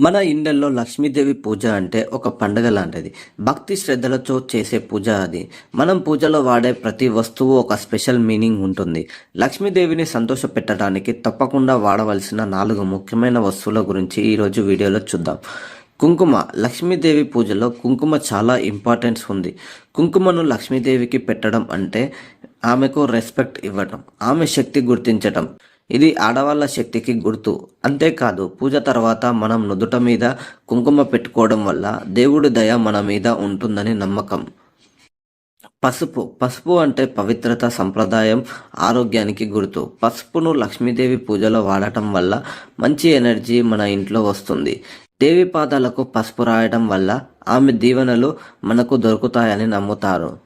మన ఇండల్లో లక్ష్మీదేవి పూజ అంటే ఒక పండగ లాంటిది. భక్తి శ్రద్ధలతో చేసే పూజ అది. మనం పూజలో వాడే ప్రతి వస్తువు ఒక స్పెషల్ మీనింగ్ ఉంటుంది. లక్ష్మీదేవిని సంతోష పెట్టడానికి తప్పకుండా వాడవలసిన నాలుగు ముఖ్యమైన వస్తువుల గురించి ఈరోజు వీడియోలో చూద్దాం. కుంకుమ. లక్ష్మీదేవి పూజలో కుంకుమ చాలా ఇంపార్టెన్స్ ఉంది. కుంకుమను లక్ష్మీదేవికి పెట్టడం అంటే ఆమెకు రెస్పెక్ట్ ఇవ్వటం ఆమె శక్తి గుర్తించటం. ఇది ఆడవాళ్ళ శక్తికి గుర్తు. అంతేకాదు పూజ తర్వాత మనం నుదుట మీద కుంకుమ పెట్టుకోవడం వల్ల దేవుడి దయ మన మీద ఉంటుందని నమ్మకం. పసుపు. పసుపు అంటే పవిత్రత సంప్రదాయం ఆరోగ్యానికి గుర్తు. పసుపును లక్ష్మీదేవి పూజలో వాడటం వల్ల మంచి ఎనర్జీ మన ఇంట్లో వస్తుంది. దేవి పాదాలకు పసుపు రాయడం వల్ల ఆమె దీవెనలు మనకు దొరుకుతాయని నమ్ముతారు.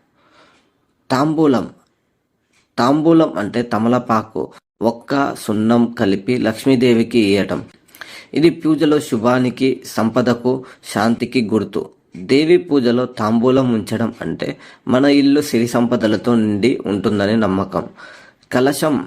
తాంబూలం. తాంబూలం అంటే తమలపాకు. ఒక్క సున్నం కలిపి లక్ష్మీదేవికి ఇయ్యటం. ఇది పూజలో శుభానికి సంపదకు శాంతికి గుర్తు. దేవి పూజలో తాంబూలం ఉంచడం అంటే మన ఇల్లు సిరి సంపదలతో నిండి ఉంటుందని నమ్మకం. కలశం.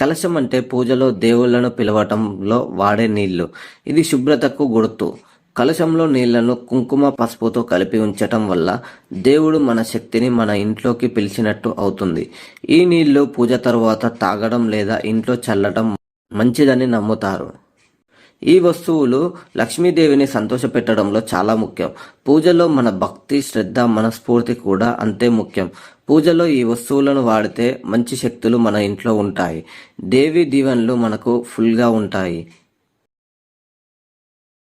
కలశం అంటే పూజలో దేవుళ్ళను పిలవటంలో వాడే నీళ్ళు. ఇది శుభ్రతకు గుర్తు. కలశంలో నీళ్ళను కుంకుమ పసుపుతో కలిపి ఉంచటం వల్ల దేవుడు మన శక్తిని మన ఇంట్లోకి పిలిచినట్టు అవుతుంది. ఈ నీళ్ళు పూజ తరువాత తాగడం లేదా ఇంట్లో చల్లటం మంచిదని నమ్ముతారు. ఈ వస్తువులు లక్ష్మీదేవిని సంతోషపెట్టడంలో చాలా ముఖ్యం. పూజలో మన భక్తి శ్రద్ధ మనస్ఫూర్తి కూడా అంతే ముఖ్యం. పూజలో ఈ వస్తువులను వాడితే మంచి శక్తులు మన ఇంట్లో ఉంటాయి. దేవి దీవెనలు మనకు ఫుల్గా ఉంటాయి.